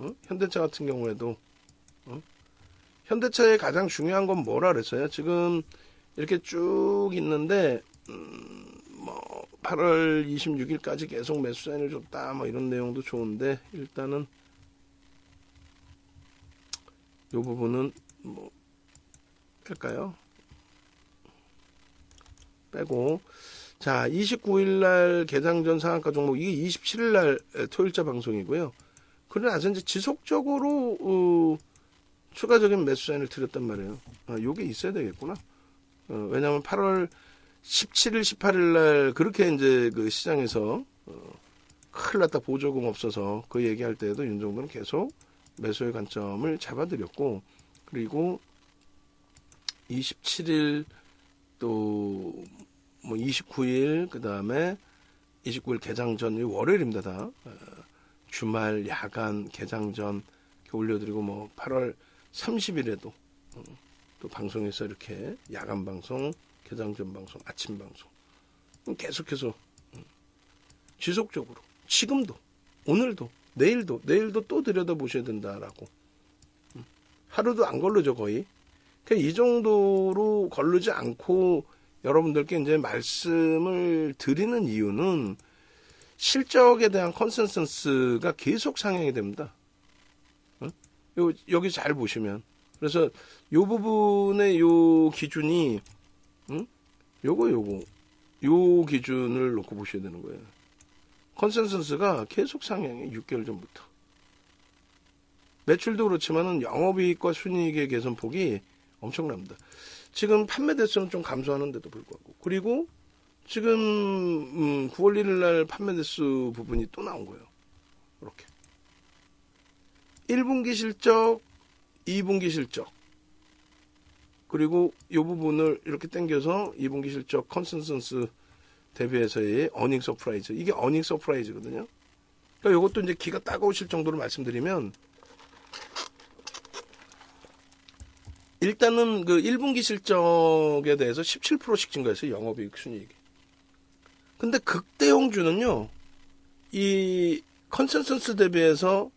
어? 현대차 같은 경우에도 어? 현대차의 가장 중요한 건 뭐라 그랬어요? 지금 이렇게 쭉 있는데 음, 뭐 8월 26일까지 계속 매수 사인을 줬다 뭐 이런 내용도 좋은데 일단은 이 부분은 뭐 뺄까요? 빼고 자 29일 날 개장 전 상한가 종목 이게 27일 날 에, 토요일자 방송이고요. 그러나 이제 지속적으로 어, 추가적인 매수 사인을 드렸단 말이에요. 아, 요게 있어야 되겠구나. 어, 왜냐하면 8월 17일, 18일 날 그렇게 이제 그 시장에서 어, 큰일 났다 보조금 없어서 그 얘기할 때에도 윤정도는 계속 매수의 관점을 잡아드렸고 그리고 27일 또 뭐 29일 그 다음에 29일 개장 전이 월요일입니다. 다. 어, 주말 야간 개장 전 올려드리고 뭐 8월 30일에도 어, 또 방송에서 이렇게 야간 방송, 개장 전 방송, 아침 방송 계속해서 음, 지속적으로 지금도 오늘도 내일도 내일도 또 들여다 보셔야 된다라고. 음, 하루도 안 걸르죠 거의. 그러니까 이 정도로 걸르지 않고 여러분들께 이제 말씀을 드리는 이유는 실적에 대한 컨센서스가 계속 상향이 됩니다. 어? 요, 여기 잘 보시면 그래서 요 부분의 요 기준이 응? 요거 요거 요 기준을 놓고 보셔야 되는 거예요. 컨센서스가 계속 상향해 6개월 전부터. 매출도 그렇지만은 영업이익과 순이익의 개선폭이 엄청납니다. 지금 판매 대수는 좀 감소하는데도 불구하고 그리고 지금 음, 9월 1일 날 판매 대수 부분이 또 나온 거예요. 이렇게 1분기 실적, 2분기 실적 그리고 이 부분을 이렇게 당겨서 2분기 실적 컨센서스 대비해서의 어닝 서프라이즈 이게 어닝 서프라이즈거든요. 그러니까 이것도 이제 기가 따가우실 정도로 말씀드리면 일단은 그 1분기 실적에 대해서 17%씩 증가했어요. 영업이익 순이익이. 근데 극대홍주는요. 이 컨센서스 대비해서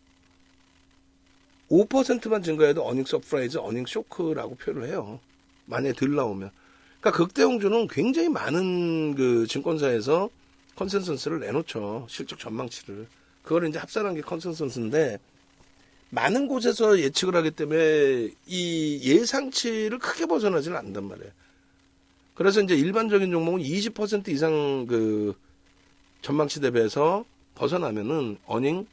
5%만 증가해도 어닝 서프라이즈, 어닝 쇼크라고 표현을 해요. 만약에 덜 나오면. 그러니까 극대홍주는 굉장히 많은 그 증권사에서 컨센서스를 내놓죠. 실적 전망치를. 그걸 이제 합산한 게 컨센서스인데 많은 곳에서 예측을 하기 때문에 이 예상치를 크게 벗어나지는 않단 말이에요. 그래서 이제 일반적인 종목은 20% 이상 그 전망치 대비해서 벗어나면은 어닝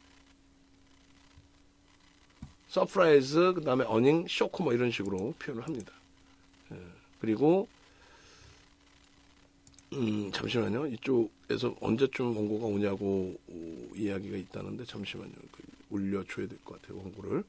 서프라이즈 그다음에 어닝 쇼크 뭐 이런 식으로 표현을 합니다. 예, 그리고 음 잠시만요. 이쪽에서 언제쯤 원고가 오냐고 어, 이야기가 있다는데 잠시만요. 그 올려줘야 될 것 같아요. 원고를.